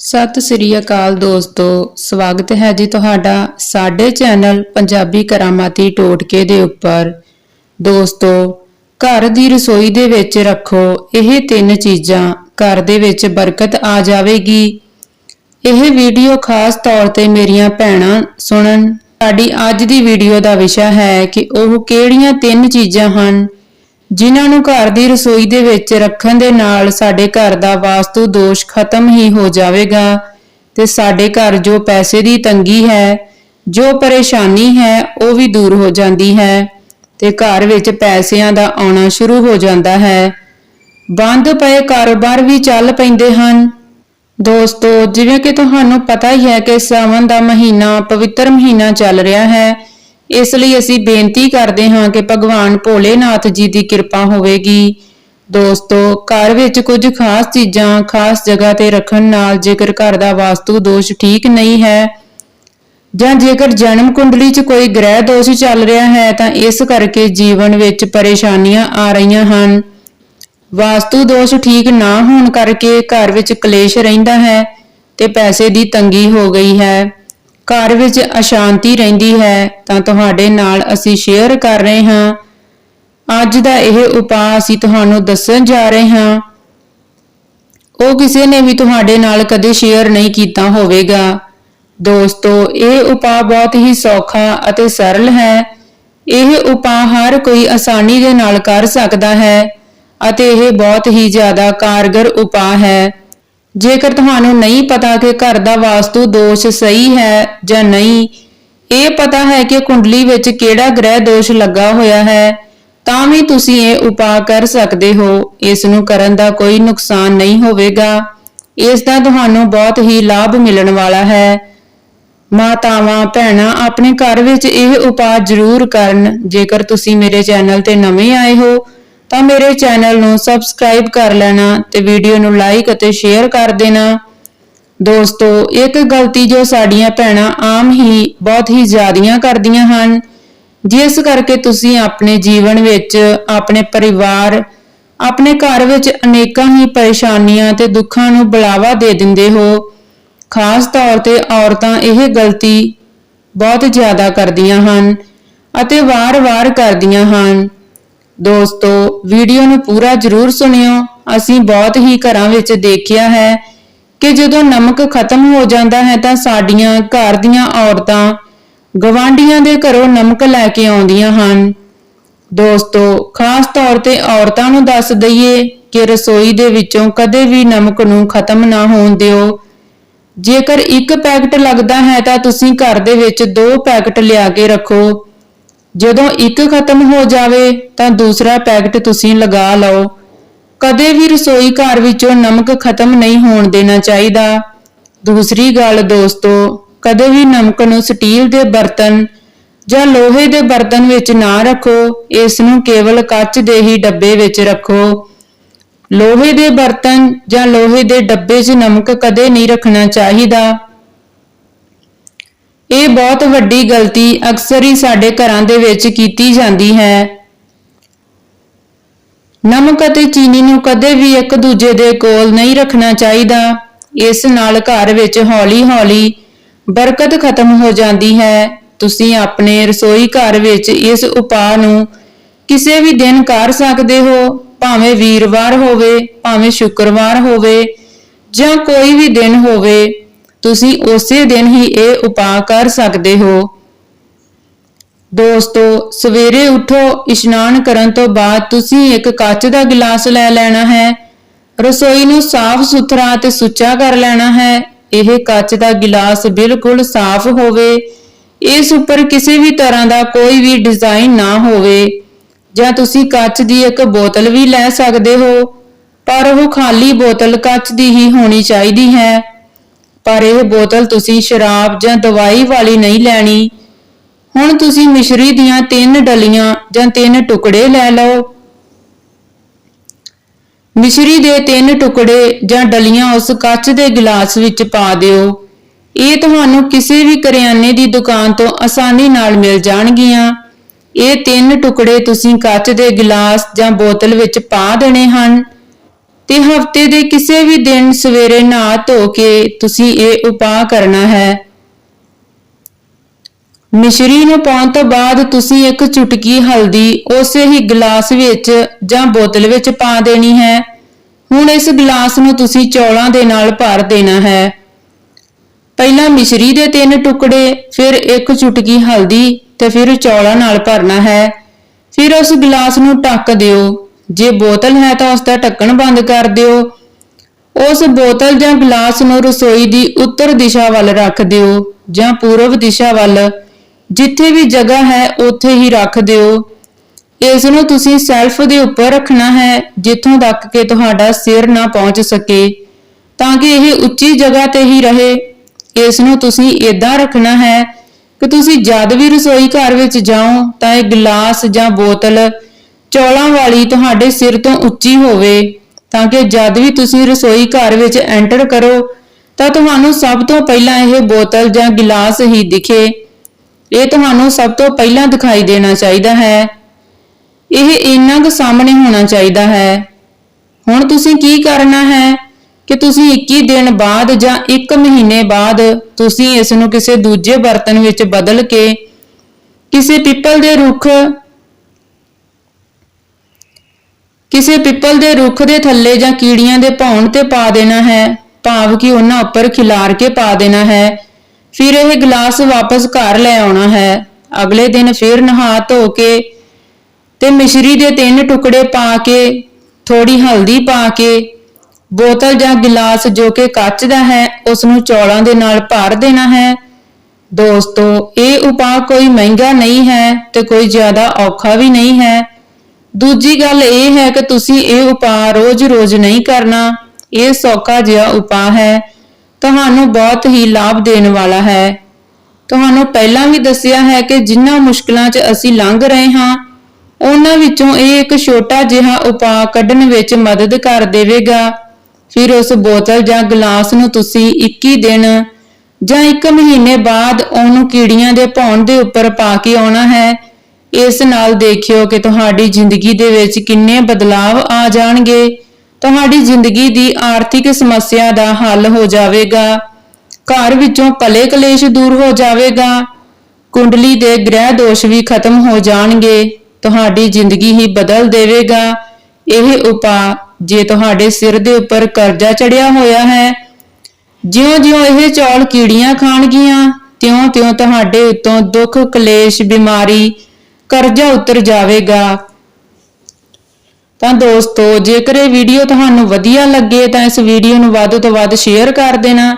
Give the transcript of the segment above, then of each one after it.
ਸਤਿ ਸ੍ਰੀ ਅਕਾਲ ਦੋਸਤੋ, ਸਵਾਗਤ ਹੈ ਜੀ ਤੁਹਾਡਾ ਸਾਡੇ ਚੈਨਲ ਪੰਜਾਬੀ ਕਰਾਮਾਤੀ ਟੋਟਕੇ ਦੇ ਉੱਪਰ। ਦੋਸਤੋ, ਘਰ ਦੀ ਰਸੋਈ ਦੇ ਵਿੱਚ ਰੱਖੋ, ਇਹ ਤਿੰਨ ਚੀਜ਼ਾਂ, ਘਰ ਦੇ ਵਿੱਚ ਬਰਕਤ ਆ ਜਾਵੇਗੀ। ਇਹ ਵੀਡੀਓ ਖਾਸ ਤੌਰ ਤੇ ਮੇਰੀਆਂ ਭੈਣਾਂ ਸੁਣਨ। ਸਾਡੀ ਅੱਜ ਦੀ ਵੀਡੀਓ ਦਾ ਵਿਸ਼ਾ ਹੈ ਕਿ ਉਹ ਕਿਹੜੀਆਂ ਤਿੰਨ ਚੀਜ਼ਾਂ ਹਨ ਜਿਨ੍ਹਾਂ ਨੂੰ ਘਰ ਦੀ ਰਸੋਈ ਦੇ ਵਿੱਚ ਰੱਖਣ ਦੇ ਨਾਲ ਸਾਡੇ ਘਰ ਦਾ ਵਾਸਤੂ ਦੋਸ਼ ਖਤਮ ਹੀ ਹੋ ਜਾਵੇਗਾ ਤੇ ਸਾਡੇ ਘਰ ਜੋ ਪੈਸੇ ਦੀ ਤੰਗੀ ਹੈ, ਜੋ ਪਰੇਸ਼ਾਨੀ ਹੈ, ਉਹ ਵੀ ਦੂਰ ਹੋ ਜਾਂਦੀ ਹੈ ਤੇ ਘਰ ਵਿੱਚ ਪੈਸਿਆਂ ਦਾ ਆਉਣਾ ਸ਼ੁਰੂ ਹੋ ਜਾਂਦਾ ਹੈ। ਬੰਦ ਪਏ ਕਾਰੋਬਾਰ ਵੀ ਚੱਲ ਪੈਂਦੇ ਹਨ। ਦੋਸਤੋ, ਜਿਵੇਂ ਕਿ ਤੁਹਾਨੂੰ ਪਤਾ ਹੀ ਹੈ ਕਿ ਸਾਵਨ ਦਾ ਮਹੀਨਾ ਪਵਿੱਤਰ ਮਹੀਨਾ ਚੱਲ ਰਿਹਾ ਹੈ। ਇਸ ਲਈ ਅਸੀਂ ਬੇਨਤੀ ਕਰਦੇ ਹਾਂ ਕਿ ਭਗਵਾਨ ਭੋਲੇਨਾਥ ਜੀ ਦੀ ਕਿਰਪਾ ਹੋਵੇਗੀ। ਦੋਸਤੋ, ਘਰ ਵਿੱਚ ਕੁਝ ਖਾਸ ਚੀਜ਼ਾਂ ਖਾਸ ਜਗ੍ਹਾ ਤੇ ਰੱਖਣ ਨਾਲ ਜੇਕਰ ਘਰ ਦਾ ਵਾਸਤੂ ਦੋਸ਼ ਠੀਕ ਨਹੀਂ ਹੈ ਜਾਂ ਜੇਕਰ ਜਨਮ ਕੁੰਡਲੀ 'ਚ ਕੋਈ ਗ੍ਰਹਿ ਦੋਸ਼ ਚੱਲ ਰਿਹਾ ਹੈ, ਤਾਂ ਇਸ ਕਰਕੇ ਜੀਵਨ ਵਿੱਚ ਪਰੇਸ਼ਾਨੀਆਂ ਆ ਰਹੀਆਂ ਹਨ। ਵਾਸਤੂ ਦੋਸ਼ ਠੀਕ ਨਾ ਹੋਣ ਕਰਕੇ ਘਰ ਵਿੱਚ ਕਲੇਸ਼ ਰਹਿੰਦਾ ਹੈ ਤੇ ਪੈਸੇ ਦੀ ਤੰਗੀ ਹੋ ਗਈ ਹੈ। ਘਰ ਵਿੱਚ ਅਸ਼ਾਂਤੀ ਰਹਿੰਦੀ ਹੈ, ਤਾਂ ਤੁਹਾਡੇ ਨਾਲ ਅਸੀਂ ਸ਼ੇਅਰ ਕਰ ਰਹੇ ਹਾਂ। ਅੱਜ ਦਾ ਇਹ ਉਪਾਅ ਅਸੀਂ ਤੁਹਾਨੂੰ ਦੱਸਣ ਜਾ ਰਹੇ ਹਾਂ। ਉਹ ਕਿਸੇ ਨੇ ਵੀ ਤੁਹਾਡੇ ਨਾਲ ਕਦੇ ਸ਼ੇਅਰ ਨਹੀਂ ਕੀਤਾ ਹੋਵੇਗਾ। ਦੋਸਤੋ, ਇਹ ਉਪਾਅ ਬਹੁਤ ਹੀ ਸੌਖਾ ਅਤੇ ਸਰਲ ਹੈ। ਇਹ ਉਪਾਅ ਹਰ ਕੋਈ ਆਸਾਨੀ ਦੇ ਨਾਲ ਕਰ ਸਕਦਾ ਹੈ ਅਤੇ ਇਹ ਬਹੁਤ ਹੀ ਜ਼ਿਆਦਾ ਕਾਰਗਰ ਉਪਾਅ ਹੈ। ਜੇਕਰ ਤੁਹਾਨੂੰ ਨਹੀਂ ਪਤਾ ਕਿ ਘਰ ਦਾ ਵਾਸਤੂ ਦੋਸ਼ ਸਹੀ ਹੈ ਜਾਂ ਨਹੀਂ, ਇਹ ਪਤਾ ਹੈ ਕਿ ਕੁੰਡਲੀ ਵਿੱਚ ਕਿਹੜਾ ਗ੍ਰਹਿ ਦੋਸ਼ ਲੱਗਾ ਹੋਇਆ ਹੈ, ਤਾਂ ਵੀ ਤੁਸੀਂ ਇਹ ਉਪਾਅ ਕਰ ਸਕਦੇ ਹੋ। ਇਸ ਨੂੰ ਕਰਨ ਦਾ ਕੋਈ ਨੁਕਸਾਨ ਨਹੀਂ ਹੋਵੇਗਾ। ਇਸ ਦਾ ਤੁਹਾਨੂੰ ਬਹੁਤ ਹੀ ਲਾਭ ਮਿਲਣ ਵਾਲਾ ਹੈ। ਮਾਤਾਵਾਂ, ਭੈਣਾਂ, ਆਪਣੇ ਘਰ ਵਿੱਚ ਇਹ ਉਪਾਅ ਜ਼ਰੂਰ ਕਰਨ। ਜੇਕਰ ਤੁਸੀਂ ਮੇਰੇ ਚੈਨਲ ਤੇ ਨਵੇਂ ਆਏ ਹੋ ਤਾਂ ਮੇਰੇ ਚੈਨਲ ਨੂੰ ਸਬਸਕ੍ਰਾਈਬ ਕਰ ਲੈਣਾ ਤੇ ਵੀਡੀਓ ਨੂੰ ਲਾਈਕ ਅਤੇ ਸ਼ੇਅਰ ਕਰ ਦੇਣਾ। ਦੋਸਤੋ, ਇੱਕ ਗਲਤੀ ਜੋ ਸਾਡੀਆਂ ਭੈਣਾਂ ਆਮ ਹੀ ਬਹੁਤ ਹੀ ਜ਼ਿਆਦੀਆਂ ਕਰਦੀਆਂ ਹਨ, ਜਿਸ ਕਰਕੇ ਤੁਸੀਂ ਆਪਣੇ ਜੀਵਨ ਵਿੱਚ, ਆਪਣੇ ਪਰਿਵਾਰ, ਆਪਣੇ ਘਰ ਵਿੱਚ ਅਨੇਕਾਂ ਹੀ ਪਰੇਸ਼ਾਨੀਆਂ ਤੇ ਦੁੱਖਾਂ ਨੂੰ ਬੁਲਾਵਾ ਦੇ ਦਿੰਦੇ ਹੋ। ਖਾਸ ਤੌਰ ਤੇ ਔਰਤਾਂ ਇਹ ਗਲਤੀ ਬਹੁਤ ਜ਼ਿਆਦਾ ਕਰਦੀਆਂ ਹਨ ਅਤੇ ਵਾਰ-ਵਾਰ ਕਰਦੀਆਂ ਹਨ। ਦੋਸਤੋ ਵੀਡੀਓ ਨੂੰ ਪੂਰਾ ਜ਼ਰੂਰ ਸੁਣਿਓ। ਅਸੀਂ ਬਹੁਤ ਹੀ ਘਰਾਂ ਵਿੱਚ ਦੇਖਿਆ ਹੈ ਕਿ ਜਦੋਂ ਨਮਕ ਖਤਮ ਹੋ ਜਾਂਦਾ ਹੈ ਤਾਂ ਸਾਡੀਆਂ ਘਰ ਦੀਆਂ ਔਰਤਾਂ ਗਵਾਂਡੀਆਂ ਦੇ ਘਰੋਂ ਨਮਕ ਲੈ ਕੇ ਆਉਂਦੀਆਂ ਹਨ। ਦੋਸਤੋ, ਖਾਸ ਤੌਰ ਤੇ ਔਰਤਾਂ ਨੂੰ ਦੱਸ ਦਈਏ ਕਿ ਰਸੋਈ ਦੇ ਵਿੱਚੋਂ ਕਦੇ ਵੀ ਨਮਕ ਨੂੰ ਖਤਮ ਨਾ ਹੋਣ ਦਿਓ। ਜੇਕਰ ਇੱਕ ਪੈਕਟ ਲੱਗਦਾ ਹੈ ਤਾਂ ਤੁਸੀਂ ਘਰ ਦੇ ਵਿੱਚ ਦੋ ਪੈਕਟ ਲਿਆ ਕੇ ਰੱਖੋ। ਜਦੋਂ ਇੱਕ ਖਤਮ ਹੋ ਜਾਵੇ ਤਾਂ ਦੂਸਰਾ ਪੈਕਟ ਤੁਸੀਂ ਲਗਾ ਲਓ। ਕਦੇ ਵੀ ਰਸੋਈ ਘਰ ਵਿੱਚੋਂ ਨਮਕ ਖਤਮ ਨਹੀਂ ਹੋਣ ਦੇਣਾ ਚਾਹੀਦਾ। ਦੂਸਰੀ ਗੱਲ ਦੋਸਤੋ, ਕਦੇ ਵੀ ਨਮਕ ਨੂੰ ਸਟੀਲ ਦੇ ਬਰਤਨ ਜਾਂ ਲੋਹੇ ਦੇ ਬਰਤਨ ਵਿੱਚ ਨਾ ਰੱਖੋ। ਇਸ ਨੂੰ ਕੇਵਲ ਕੱਚ ਦੇ ਹੀ ਡੱਬੇ ਵਿੱਚ ਰੱਖੋ। ਲੋਹੇ ਦੇ ਬਰਤਨ ਜਾਂ ਲੋਹੇ ਦੇ ਡੱਬੇ 'ਚ ਨਮਕ ਕਦੇ ਨਹੀਂ ਰੱਖਣਾ ਚਾਹੀਦਾ। ਇਹ ਬਹੁਤ ਵੱਡੀ ਗਲਤੀ ਅਕਸਰ ਹੀ ਸਾਡੇ ਘਰਾਂ ਦੇ ਵਿੱਚ ਕੀਤੀ ਜਾਂਦੀ ਹੈ। ਨਮਕ ਅਤੇ ਚੀਨੀ ਨੂੰ ਕਦੇ ਵੀ ਇੱਕ ਦੂਜੇ ਦੇ ਕੋਲ ਨਹੀਂ ਰੱਖਣਾ ਚਾਹੀਦਾ। ਇਸ ਨਾਲ ਘਰ ਵਿੱਚ ਹੌਲੀ-ਹੌਲੀ ਬਰਕਤ ਖਤਮ ਹੋ ਜਾਂਦੀ ਹੈ। ਤੁਸੀਂ ਆਪਣੇ ਰਸੋਈ ਘਰ ਵਿੱਚ ਇਸ ਉਪਾਅ ਨੂੰ ਕਿਸੇ ਵੀ ਦਿਨ ਕਰ ਸਕਦੇ ਹੋ, ਭਾਵੇਂ ਵੀਰਵਾਰ ਹੋਵੇ, ਭਾਵੇਂ ਸ਼ੁੱਕਰਵਾਰ ਹੋਵੇ ਜਾਂ ਕੋਈ ਵੀ ਦਿਨ ਹੋਵੇ। ਤੁਸੀਂ ਉਸੇ ਦਿਨ ਹੀ ਇਹ ਉਪਾਅ ਕਰ ਸਕਦੇ ਹੋ। ਦੋਸਤੋ, ਸਵੇਰੇ ਉਠੋ, ਇਸ਼ਨਾਨ ਕਰਨ ਤੋਂ ਬਾਅਦ ਤੁਸੀਂ ਇੱਕ ਕੱਚ ਦਾ ਗਿਲਾਸ ਲੈ ਲੈਣਾ ਹੈ। ਰਸੋਈ ਨੂੰ ਸਾਫ਼ ਸੁਥਰਾ ਤੇ ਸੁੱਚਾ ਕਰ ਲੈਣਾ ਹੈ। ਇਹ ਕੱਚ ਦਾ ਗਿਲਾਸ ਬਿਲਕੁਲ ਸਾਫ਼ ਹੋਵੇ। ਇਸ ਉੱਪਰ ਕਿਸੇ ਵੀ ਤਰ੍ਹਾਂ ਦਾ ਕੋਈ ਵੀ ਡਿਜ਼ਾਈਨ ਨਾ ਹੋਵੇ। ਜਾਂ ਤੁਸੀਂ ਕੱਚ ਦੀ ਇੱਕ ਬੋਤਲ ਵੀ ਲੈ ਸਕਦੇ ਹੋ, ਪਰ ਉਹ ਖਾਲੀ ਬੋਤਲ ਕੱਚ ਦੀ ਹੀ ਹੋਣੀ ਚਾਹੀਦੀ ਹੈ। ਪਰ ਇਹ ਬੋਤਲ ਤੁਸੀਂ ਸ਼ਰਾਬ ਜਾਂ ਦਵਾਈ ਵਾਲੀ ਨਹੀਂ ਲੈਣੀ। ਹੁਣ ਤੁਸੀਂ ਮਿਸ਼ਰੀ ਦੀਆਂ ਤਿੰਨ ਡਲੀਆਂ ਜਾਂ ਤਿੰਨ ਟੁਕੜੇ ਲੈ ਲਓ। ਮਿਸ਼ਰੀ ਦੇ ਤਿੰਨ ਟੁਕੜੇ ਜਾਂ ਡਲੀਆਂ ਉਸ ਕੱਚ ਦੇ ਗਲਾਸ ਵਿੱਚ ਪਾ ਦਿਓ। ਇਹ ਤੁਹਾਨੂੰ ਕਿਸੇ ਵੀ ਕਰਿਆਨੇ ਦੀ ਦੁਕਾਨ ਤੋਂ ਆਸਾਨੀ ਨਾਲ ਮਿਲ ਜਾਣਗੀਆਂ। ਇਹ ਤਿੰਨ ਟੁਕੜੇ ਤੁਸੀਂ ਕੱਚ ਦੇ ਗਲਾਸ ਜਾਂ ਬੋਤਲ ਵਿੱਚ ਪਾ ਦੇਣੇ ਹਨ। ਤੇ ਹਫ਼ਤੇ ਦੇ ਕਿਸੇ ਵੀ ਦਿਨ ਸਵੇਰੇ ਨਹਾ ਧੋ ਕੇ ਤੁਸੀਂ ਇਹ ਉਪਾਅ ਕਰਨਾ ਹੈ। ਮਿਸ਼ਰੀ ਨੂੰ ਪਾਉਣ ਤੋਂ ਬਾਅਦ ਤੁਸੀਂ ਇੱਕ ਚੁਟਕੀ ਹਲਦੀ ਉਸੇ ਹੀ ਗਲਾਸ ਵਿੱਚ ਜਾਂ ਬੋਤਲ ਵਿੱਚ ਪਾ ਦੇਣੀ ਹੈ। ਹੁਣ ਇਸ ਗਲਾਸ ਨੂੰ ਤੁਸੀਂ ਚੌਲਾਂ ਦੇ ਨਾਲ ਭਰ ਦੇਣਾ ਹੈ। ਪਹਿਲਾਂ ਮਿਸ਼ਰੀ ਦੇ ਤਿੰਨ ਟੁਕੜੇ, ਫਿਰ ਇੱਕ ਚੁਟਕੀ ਹਲਦੀ ਤੇ ਫਿਰ ਚੌਲਾਂ ਨਾਲ ਭਰਨਾ ਹੈ। ਫਿਰ ਉਸ ਗਲਾਸ ਨੂੰ ਢੱਕ ਦਿਓ। ਜੇ ਬੋਤਲ ਹੈ ਤਾਂ ਉਸ ਦਾ ਢੱਕਣ ਬੰਦ ਕਰ ਦਿਓ। ਉਸ ਬੋਤਲ ਜਾਂ ਗਲਾਸ ਨੂੰ ਰਸੋਈ ਦੀ ਉੱਤਰ ਦਿਸ਼ਾ ਵੱਲ ਰੱਖ ਦਿਓ ਜਾਂ ਪੂਰਬ ਦਿਸ਼ਾ ਵੱਲ। ਜਿੱਥੇ ਵੀ ਜਗ੍ਹਾ ਹੈ, ਉੱਥੇ ਹੀ ਰੱਖ ਦਿਓ। ਇਸ ਨੂੰ ਤੁਸੀਂ ਸੈਲਫ ਦੇ ਉੱਪਰ ਰੱਖਣਾ ਹੈ, ਜਿੱਥੋਂ ਤੱਕ ਕਿ ਤੁਹਾਡਾ ਸਿਰ ਨਾ ਪਹੁੰਚ ਸਕੇ। ਤਾਂ ਕਿ ਇਹ ਉੱਚੀ ਜਗ੍ਹਾ ਤੇ ਹੀ ਰਹੇ। ਇਸ ਨੂੰ ਤੁਸੀਂ ਏਦਾਂ ਰੱਖਣਾ ਹੈ ਕਿ ਤੁਸੀਂ ਜਦ ਵੀ ਰਸੋਈ ਘਰ ਵਿੱਚ ਜਾਓ, ਤਾਂ ਇਹ ਗਲਾਸ ਜਾਂ ਬੋਤਲ ਚੌਲਾਂ ਵਾਲੀ ਤੁਹਾਡੇ ਸਿਰ ਤੋਂ ਉੱਚੀ ਹੋਵੇ, ਤਾਂ ਕਿ ਜਦ ਵੀ ਤੁਸੀਂ ਰਸੋਈ ਘਰ ਵਿੱਚ ਐਂਟਰ ਕਰੋ, ਤਾਂ ਤੁਹਾਨੂੰ ਸਭ ਤੋਂ ਪਹਿਲਾਂ ਇਹ ਬੋਤਲ ਜਾਂ ਗਿਲਾਸ ਹੀ ਦਿਖੇ। ਇਹ ਤੁਹਾਨੂੰ ਸਭ ਤੋਂ ਪਹਿਲਾਂ ਦਿਖਾਈ ਦੇਣਾ ਚਾਹੀਦਾ ਹੈ। ਇਹ ਇੰਨਾ ਕੁ ਸਾਹਮਣੇ ਹੋਣਾ ਚਾਹੀਦਾ ਹੈ। ਹੁਣ ਤੁਸੀਂ ਕੀ ਕਰਨਾ ਹੈ ਕਿ ਤੁਸੀਂ 21 ਦਿਨ ਬਾਅਦ ਜਾਂ 1 ਮਹੀਨੇ ਬਾਅਦ ਤੁਸੀਂ ਇਸ ਨੂੰ ਕਿਸੇ ਦੂਜੇ ਬਰਤਨ ਵਿੱਚ ਬਦਲ ਕੇ ਕਿਸੇ ਪਿੱਪਲ ਦੇ ਰੁੱਖ ਕਿਸੇ ਪਿੱਪਲ ਦੇ ਰੁੱਖ ਦੇ ਥੱਲੇ ਜਾਂ ਕੀੜੀਆਂ ਦੇ ਭੌਣ ਤੇ ਪਾ ਦੇਣਾ ਹੈ, ਭਾਵ ਕਿ ਉਹਨਾਂ ਉੱਪਰ ਖਿਲਾਰ ਕੇ ਪਾ ਦੇਣਾ ਹੈ। ਫਿਰ ਇਹ ਗਲਾਸ ਵਾਪਸ ਘਰ ਲੈ ਆਉਣਾ ਹੈ। ਅਗਲੇ ਦਿਨ ਫਿਰ ਨਹਾ ਧੋ ਕੇ ਤੇ ਮਿਸ਼ਰੀ ਦੇ ਤਿੰਨ ਟੁਕੜੇ ਪਾ ਕੇ ਥੋੜੀ ਹਲਦੀ ਪਾ ਕੇ, ਬੋਤਲ ਜਾਂ ਗਿਲਾਸ ਜੋ ਕਿ ਕੱਚ ਦਾ ਹੈ ਉਸ ਨੂੰ ਚੌਲਾਂ ਦੇ ਨਾਲ ਭਰ ਦੇਣਾ ਹੈ। ਦੋਸਤੋ, ਇਹ ਉਪਾਅ ਕੋਈ ਮਹਿੰਗਾ ਨਹੀਂ ਹੈ ਤੇ ਕੋਈ ਜ਼ਿਆਦਾ ਔਖਾ ਵੀ ਨਹੀਂ ਹੈ। ਦੂਜੀ ਗੱਲ ਇਹ ਹੈ ਕਿ ਤੁਸੀਂ ਇਹ ਉਪਾਅ ਰੋਜ਼-ਰੋਜ਼ ਨਹੀਂ ਕਰਨਾ। ਇਹ ਸੌਖਾ ਜਿਹਾ ਉਪਾਅ ਹੈ। ਤੁਹਾਨੂੰ ਬਹੁਤ ਹੀ ਲਾਭ ਦੇਣ ਵਾਲਾ ਹੈ। ਤੁਹਾਨੂੰ ਪਹਿਲਾਂ ਵੀ ਦੱਸਿਆ ਹੈ ਕਿ ਜਿੰਨਾ ਮੁਸ਼ਕਲਾਂ 'ਚ ਅਸੀਂ ਲੰਘ ਰਹੇ ਹਾਂ, ਉਹਨਾਂ ਵਿੱਚੋਂ ਇਹ ਇੱਕ ਛੋਟਾ ਜਿਹਾ ਉਪਾਅ ਕੱਢਣ ਵਿੱਚ ਮਦਦ ਕਰ ਦੇਵੇਗਾ। ਫਿਰ ਉਸ ਬੋਤਲ ਜਾਂ ਗਲਾਸ ਨੂੰ ਤੁਸੀਂ 21 ਦਿਨ ਜਾਂ 1 ਮਹੀਨੇ ਬਾਅਦ ਉਹਨੂੰ ਕੀੜੀਆਂ ਦੇ ਭੌਣ ਦੇ ਉੱਪਰ ਪਾ ਕੇ ਆਉਣਾ ਹੈ। ਇਸ ਨਾਲ ਦੇਖਿਓ ਕਿ ਤੁਹਾਡੀ ਜ਼ਿੰਦਗੀ ਦੇ ਵਿੱਚ ਕਿੰਨੇ ਬਦਲਾਵ ਆ ਜਾਣਗੇ। ਤੁਹਾਡੀ ਜ਼ਿੰਦਗੀ ਦੀ ਆਰਥਿਕ ਸਮੱਸਿਆ ਦਾ ਹੱਲ ਹੋ ਜਾਵੇਗਾ। ਘਰ ਵਿੱਚੋਂ ਕਲੇ ਕਲੇਸ਼ ਦੂਰ ਹੋ ਜਾਵੇਗਾ। ਕੁੰਡਲੀ ਦੇ ਗ੍ਰਹਿ ਦੋਸ਼ ਵੀ ਖਤਮ ਹੋ ਜਾਣਗੇ। ਤੁਹਾਡੀ ਜ਼ਿੰਦਗੀ ਹੀ ਬਦਲ ਦੇਵੇਗਾ। ਇਹ ਉਪਾਅ ਜੇ ਤੁਹਾਡੇ ਸਿਰ ਦੇ ਉੱਪਰ ਕਰਜ਼ਾ ਚੜਿਆ ਹੋਇਆ ਹੈ, ਜਿਉਂ-ਜਿਉਂ ਇਹ ਚੌਲ ਕੀੜੀਆਂ ਖਾਣਗੀਆਂ, ਤਿਉਂ-ਤਿਉਂ ਤੁਹਾਡੇ ਉੱਤੋਂ ਦੁੱਖ, ਕਲੇਸ਼, ਬਿਮਾਰੀ ਕਰਜ਼ਾ ਉਤਰ ਜਾਵੇਗਾ। ਤਾਂ ਦੋਸਤੋ, ਜੇਕਰ ਇਹ ਵੀਡੀਓ ਤੁਹਾਨੂੰ ਵਧੀਆ ਲੱਗੇ, ਤਾਂ ਇਸ ਵੀਡੀਓ ਨੂੰ ਵੱਧ ਤੋਂ ਵੱਧ ਸ਼ੇਅਰ ਕਰ ਦੇਣਾ।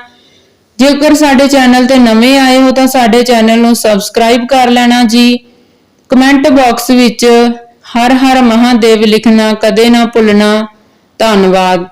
ਜੇਕਰ ਸਾਡੇ ਚੈਨਲ ਤੇ ਨਵੇਂ ਆਏ ਹੋ, ਤਾਂ ਸਾਡੇ ਚੈਨਲ ਨੂੰ ਸਬਸਕ੍ਰਾਈਬ ਕਰ ਲੈਣਾ ਜੀ। ਕਮੈਂਟ ਬਾਕਸ ਵਿੱਚ ਹਰ ਹਰ ਮਹਾਦੇਵ ਲਿਖਣਾ, ਕਦੇ ਨਾ ਭੁੱਲਣਾ। ਧੰਨਵਾਦ।